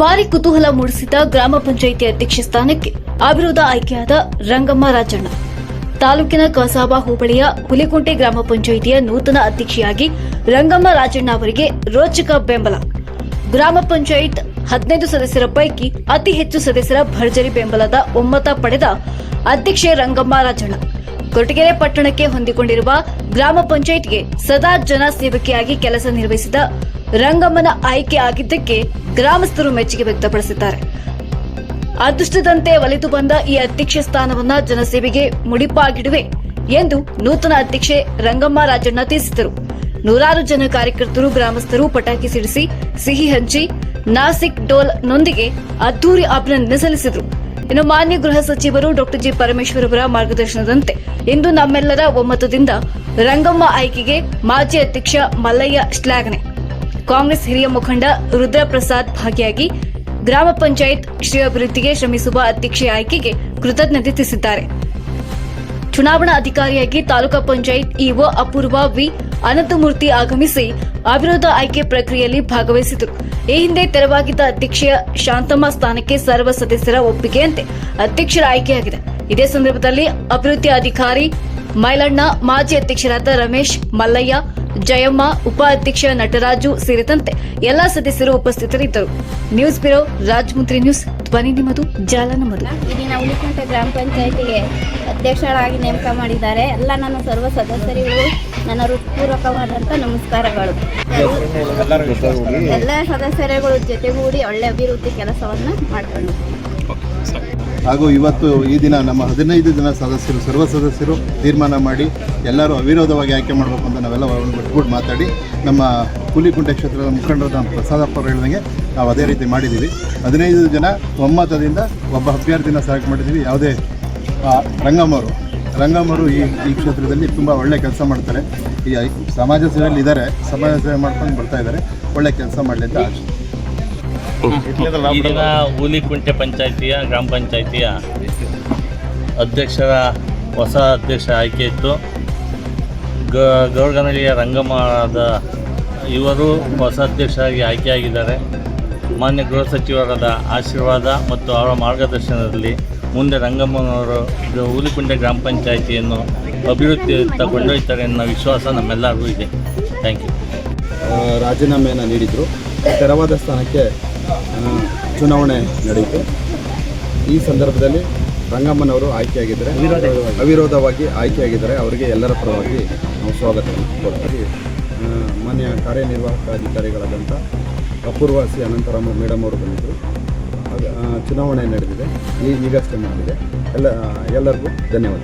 ಭಾರಿ ಕುತೂಹಲ ಮೂಡಿಸಿದ ಗ್ರಾಮ ಪಂಚಾಯಿತಿ ಅಧ್ಯಕ್ಷ ಸ್ಥಾನಕ್ಕೆ ಅವಿರೋಧ ಆಯ್ಕೆಯಾದ ರಂಗಮ್ಮ ರಾಜಣ್ಣ. ತಾಲೂಕಿನ ಕಸಾಬ ಹೋಬಳಿಯ ಹುಲಿಕುಂಟೆ ಗ್ರಾಮ ಪಂಚಾಯಿತಿಯ ನೂತನ ಅಧ್ಯಕ್ಷೆಯಾಗಿ ರಂಗಮ್ಮ ರಾಜಣ್ಣ ಅವರಿಗೆ ರೋಚಕ ಬೆಂಬಲ. ಗ್ರಾಮ ಪಂಚಾಯತ್ ಹದಿನೈದು ಸದಸ್ಯರ ಪೈಕಿ ಅತಿ ಹೆಚ್ಚು ಸದಸ್ಯರ ಭರ್ಜರಿ ಬೆಂಬಲದ ಒಮ್ಮತ ಪಡೆದ ಅಧ್ಯಕ್ಷೆ ರಂಗಮ್ಮ ರಾಜಣ್ಣ. ಕೊರಟಗೆರೆ ಪಟ್ಟಣಕ್ಕೆ ಹೊಂದಿಕೊಂಡಿರುವ ಗ್ರಾಮ ಪಂಚಾಯತ್ಗೆ ಸದಾ ಜನ ಸೇವಕಿಯಾಗಿ ಕೆಲಸ ನಿರ್ವಹಿಸಿದ ರಂಗಮ್ಮನ ಆಯ್ಕೆ ಆಗಿದ್ದಕ್ಕೆ ಗ್ರಾಮಸ್ಥರು ಮೆಚ್ಚುಗೆ ವ್ಯಕ್ತಪಡಿಸಿದ್ದಾರೆ. ಅದೃಷ್ಟದಂತೆ ಒಲಿದು ಬಂದ ಈ ಅಧ್ಯಕ್ಷ ಸ್ಥಾನವನ್ನ ಜನಸೇವೆಗೆ ಮುಡಿಪಾಗಿಡುವೆ ಎಂದು ನೂತನ ಅಧ್ಯಕ್ಷೆ ರಂಗಮ್ಮ ರಾಜಣ್ಣ ತಿಳಿಸಿದರು. ನೂರಾರು ಜನ ಕಾರ್ಯಕರ್ತರು, ಗ್ರಾಮಸ್ಥರು ಪಟಾಕಿ ಸಿಡಿಸಿ, ಸಿಹಿ ಹಂಚಿ, ನಾಸಿಕ್ ಡೋಲ್ ನೊಂದಿಗೆ ಅದ್ದೂರಿ ಅಭಿನಂದನೆ ಸಲ್ಲಿಸಿದರು. ಇನ್ನು ಮಾನ್ಯ ಗೃಹ ಸಚಿವರು ಡಾಕ್ಟರ್ ಜಿ ಪರಮೇಶ್ವರ್ ಅವರ ಮಾರ್ಗದರ್ಶನದಂತೆ ಇಂದು ನಮ್ಮೆಲ್ಲರ ಒಮ್ಮತದಿಂದ ರಂಗಮ್ಮ ಆಯ್ಕೆಗೆ ಮಾಜಿ ಅಧ್ಯಕ್ಷ ಮಲ್ಲಯ್ಯ ಶ್ಲಾಘನೆ. ಕಾಂಗ್ರೆಸ್ ಹಿರಿಯ ಮುಖಂಡ ರುದ್ರಪ್ರಸಾದ್ ಭಾಗಿಯಾಗಿ ಗ್ರಾಮ ಪಂಚಾಯತ್ ಶ್ರೀ ಅಭಿವೃದ್ಧಿಗೆ ಶ್ರಮಿಸುವ ಅಧ್ಯಕ್ಷೆ ಆಯ್ಕೆಗೆ ಕೃತಜ್ಞತೆ ತಿಳಿಸಿದ್ದಾರೆ. ಚುನಾವಣಾ ಅಧಿಕಾರಿಯಾಗಿ ತಾಲೂಕಾ ಪಂಚಾಯತ್ ಇಒ ಅಪೂರ್ವ ವಿ ಅನಂತಮೂರ್ತಿ ಆಗಮಿಸಿ ಅವಿರೋಧ ಆಯ್ಕೆ ಪ್ರಕ್ರಿಯೆಯಲ್ಲಿ ಭಾಗವಹಿಸಿದರು. ಈ ಹಿಂದೆ ತೆರವಾಗಿದ್ದ ಅಧ್ಯಕ್ಷೆಯ ಶಾಂತಮ್ಮ ಸ್ಥಾನಕ್ಕೆ ಸರ್ವ ಸದಸ್ಯರ ಒಪ್ಪಿಗೆಯಂತೆ ಅಧ್ಯಕ್ಷರ ಆಯ್ಕೆಯಾಗಿದೆ. ಇದೇ ಸಂದರ್ಭದಲ್ಲಿ ಅಭಿವೃದ್ಧಿ ಅಧಿಕಾರಿ ಮೈಲಣ್ಣ, ಮಾಜಿ ಅಧ್ಯಕ್ಷರಾದ ರಮೇಶ್ ಮಲ್ಲಯ್ಯ ಜಯಮ್ಮ ಉಪಾಧ್ಯಕ್ಷ ನಟರಾಜು ಸೇರಿದಂತೆ ಎಲ್ಲಾ ಸದಸ್ಯರು ಉಪಸ್ಥಿತರಿದ್ದರು. ನ್ಯೂಸ್ ಬ್ಯೂರೋ ರಾಜಮುಂದ್ರಿ ನ್ಯೂಸ್ ಧ್ವನಿ ನಿಮ್ಮದು ಜಾಲ ನಮ್ಮದು. ಇಲ್ಲಿನ ಉಳಿಕುಂಟೆ ಗ್ರಾಮ ಪಂಚಾಯತಿಗೆ ಅಧ್ಯಕ್ಷರಾಗಿ ನೇಮಕ ಮಾಡಿದ್ದಾರೆ. ಎಲ್ಲ ನನ್ನ ಸರ್ವ ಸದಸ್ಯರಿಗೂ ನನ್ನ ಹೃತ್ಪೂರ್ವಕವಾದಂಥ ನಮಸ್ಕಾರಗಳು. ಎಲ್ಲ ಸದಸ್ಯರುಗಳು ಜೊತೆಗೂಡಿ ಒಳ್ಳೆ ಅಭಿವೃದ್ಧಿ ಕೆಲಸವನ್ನು ಮಾಡ್ಕೊಂಡು. ಹಾಗೂ ಇವತ್ತು ಈ ದಿನ ನಮ್ಮ ಹದಿನೈದು ಜನ ಸದಸ್ಯರು, ಸರ್ವ ಸದಸ್ಯರು ತೀರ್ಮಾನ ಮಾಡಿ ಎಲ್ಲರೂ ಅವಿರೋಧವಾಗಿ ಆಯ್ಕೆ ಮಾಡಬೇಕು ಅಂತ ನಾವೆಲ್ಲ ಬಿಟ್ಬಿಟ್ಟು ಮಾತಾಡಿ ನಮ್ಮ ಹುಲಿಕುಂಟೆ ಕ್ಷೇತ್ರದ ಮುಖಂಡರಾದ ಪ್ರಸಾದಪ್ಪ ಹೇಳಿದಂಗೆ ನಾವು ಅದೇ ರೀತಿ ಮಾಡಿದ್ದೀವಿ. ಹದಿನೈದು ಜನ ಒಮ್ಮತದಿಂದ ಒಬ್ಬ ಅಭ್ಯರ್ಥಿನ ಸೆಲೆಕ್ಟ್ ಮಾಡಿದ್ದೀವಿ. ಯಾವುದೇ ರಂಗಮ್ಮರು. ರಂಗಮ್ಮರು ಈ ಈ ಕ್ಷೇತ್ರದಲ್ಲಿ ತುಂಬ ಒಳ್ಳೆ ಕೆಲಸ ಮಾಡ್ತಾರೆ. ಈ ಸಮಾಜ ಸೇವೆಯಲ್ಲಿ ಇದ್ದಾರೆ. ಸಮಾಜ ಸೇವೆ ಮಾಡ್ಕೊಂಡು ಬರ್ತಾ ಇದ್ದಾರೆ. ಒಳ್ಳೆ ಕೆಲಸ ಮಾಡಲಿ ಅಂತ ಆಶೆ. ಈ ದಿನ ಹುಲಿಕುಂಟೆ ಪಂಚಾಯಿತಿಯ ಗ್ರಾಮ ಪಂಚಾಯಿತಿಯ ಅಧ್ಯಕ್ಷರ ಹೊಸ ಅಧ್ಯಕ್ಷ ಆಯ್ಕೆ ಇತ್ತು. ಗೌರಗನಹಳ್ಳಿಯ ರಂಗಮ್ಮದ ಇವರು ಹೊಸ ಅಧ್ಯಕ್ಷರಾಗಿ ಆಯ್ಕೆಯಾಗಿದ್ದಾರೆ. ಮಾನ್ಯ ಗೃಹ ಸಚಿವರಾದ ಆಶೀರ್ವಾದ ಮತ್ತು ಅವರ ಮಾರ್ಗದರ್ಶನದಲ್ಲಿ ಮುಂದೆ ರಂಗಮ್ಮನವರು ಹುಲಿಕುಂಟೆ ಗ್ರಾಮ ಪಂಚಾಯಿತಿಯನ್ನು ಅಭಿವೃದ್ಧಿಯತ್ತ ಕೊಂಡೊಯ್ತಾರೆ ಅನ್ನೋ ವಿಶ್ವಾಸ ನಮ್ಮೆಲ್ಲರಿಗೂ ಇದೆ. ಥ್ಯಾಂಕ್ ಯು ರಾಜೀನಾಮೆಯನ್ನು ನೀಡಿದರು. ತೆರವಾದ ಸ್ಥಾನಕ್ಕೆ ಚುನಾವಣೆ ನಡೆಯಿತು ಈ ಸಂದರ್ಭದಲ್ಲಿ ರಂಗಮ್ಮನವರು ಆಯ್ಕೆಯಾಗಿದ್ದಾರೆ. ಅವಿರೋಧವಾಗಿ. ಆಯ್ಕೆಯಾಗಿದ್ದಾರೆ. ಅವರಿಗೆ ಎಲ್ಲರ ಪರವಾಗಿ ನಾವು ಸ್ವಾಗತವನ್ನು ಕೊಡ್ತೀವಿ. ಮಾನ್ಯ ಕಾರ್ಯನಿರ್ವಾಹಕ ಅಧಿಕಾರಿಗಳಾದಂಥ ಅಪೂರ್ವಾಸಿ ಅನಂತರಾಮ ಮೇಡಮ್ ಅವರು ಬಂದಿದ್ದರು. ಚುನಾವಣೆ ನಡೆದಿದೆ. ಈಗಷ್ಟೇ ಮಾಡಿದೆ ಎಲ್ಲ ಎಲ್ಲರಿಗೂ ಧನ್ಯವಾದ